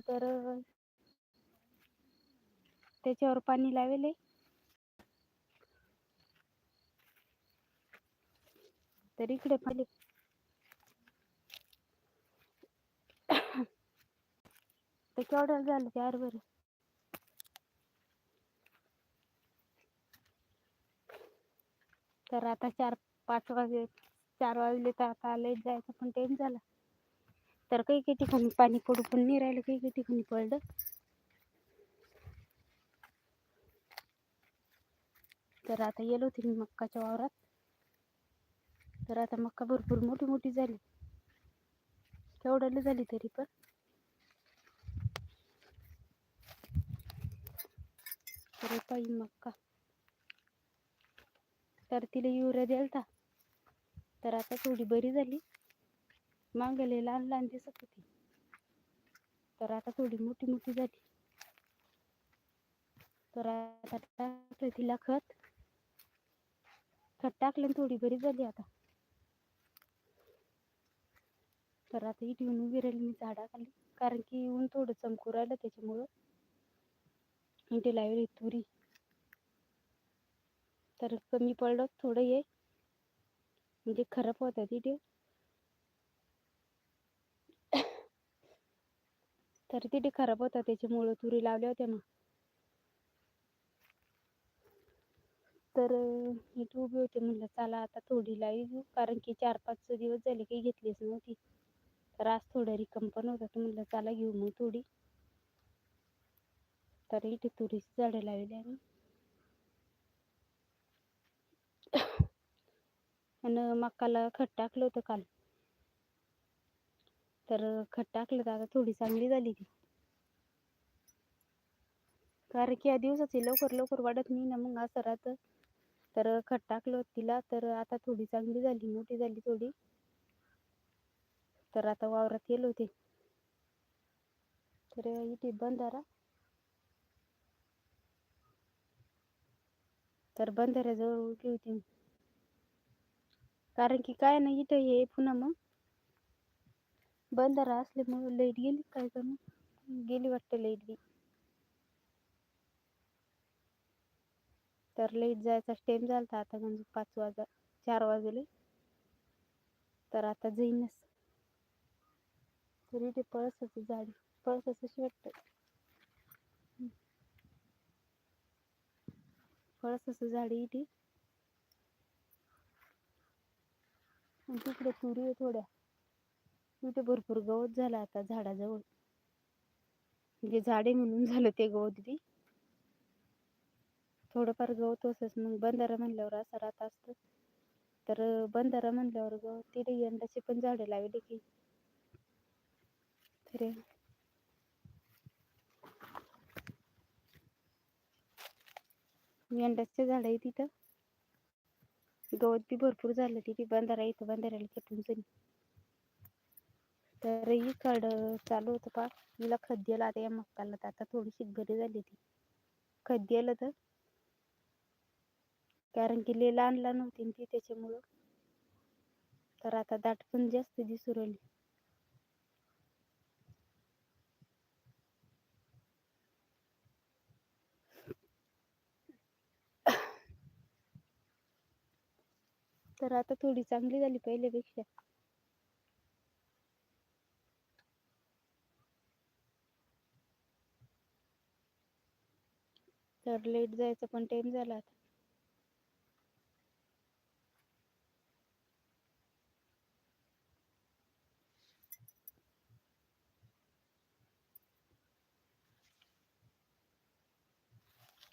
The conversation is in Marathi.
तर त्याच्यावर पाणी लावेले. तर इकडे पाणी तर केवढं झालं ते बरं. तर आता चार पाच वाजे चार वाजले तर आता लेट जायचं पण टाईम झाला. तर काही काही ठिकाणी पाणी पडू पण नाही राहिलं काही काही ठिकाणी पडलं. तर आता गेलो होते मी मक्काच्या वावरात. तर आता मक्का भरपूर मोठी मोठी झाली. केवढ्याला झाली तरी पण. तर पाहिजे मक्का. तर तिला युरिया द्यालता. तर आता थोडी बरी झाली. मांगले लहान लहान दिसत होती. तर आता थोडी मोठी मोठी झाली. तर आता टाकलं तिला खत. खत टाकलं थोडी बरी झाली आता. तर आता इथे येऊन उभी राहिली मी झाडाखाली कारण की ऊन थोडं चमकू राहिलं त्याच्यामुळं. इथे लावली तुरी. तर कमी पडलं थोडं ये. म्हणजे खराब होतात इथे. तर तिथे खराब होता. त्याच्यामुळं तुरी लावल्या होत्या मग तर इथे उभी होते म्हणलं चला आता थोडी लावी घेऊ कारण की चार पाच दिवस झाले काही घेतलीच नव्हती. तर आज थोडं रिकम पण होता. तर म्हणलं चला घेऊ मग थोडी. तर इथे तुरीची झाडं लावली आम्ही. आणि मक्काला खत टाकलं होतं काल. तर खत टाकलं तर आता थोडी चांगली झाली ती. कारण की या दिवसाची लवकर लवकर वाढत नाही ना मग असं राहतं. तर खत टाकलं तिला तर आता थोडी चांगली झाली मोठी झाली थोडी. तर आता वावरात गेलो होते. तर इथे बंधारा तर बंधाऱ्याजवळ उभी होती. कारण की काय ना इथं हे पुन्हा मग बंधारा असल्यामुळे लाइट गेली काय का गेली वाटतं लाइट बी. तर लाइट जायचा टाइम झाला आता म्हणजे पाच वाजा चार वाजले. तर आता जाईनच. तरी ते पळसाचं झाड पळसाचं वाटतं. पळसाचं झाड इथे तिकडे तुरी आहे थोड्या. इथे भरपूर गवत झालं आता झाडाजवळ. म्हणजे झाडे म्हणून झालं ते गवत बी. थोडंफार गवत असंच मग बंधारा म्हणल्यावर असं राहत असतं. तर बंधारा म्हणल्यावर गवत तिथे यंदाची पण झाडे लावली की. तर यंदाचे झाड आहे तिथं. गवत बी भरपूर झालं तिथे बंधारा इथं बंधाऱ्याला कटून जाईल. तर इकड चालू होतं पा हिला खत आता या मक्काला तर आता थोडीशी बरी झाली ती. खत तर? कारण की लेला आणला नव्हती ती त्याच्यामुळं. तर आता दाट पण जास्त दिसू राहिली. तर आता थोडी चांगली झाली पहिल्यापेक्षा. तर लेट जायचं पण टाईम झाला आता.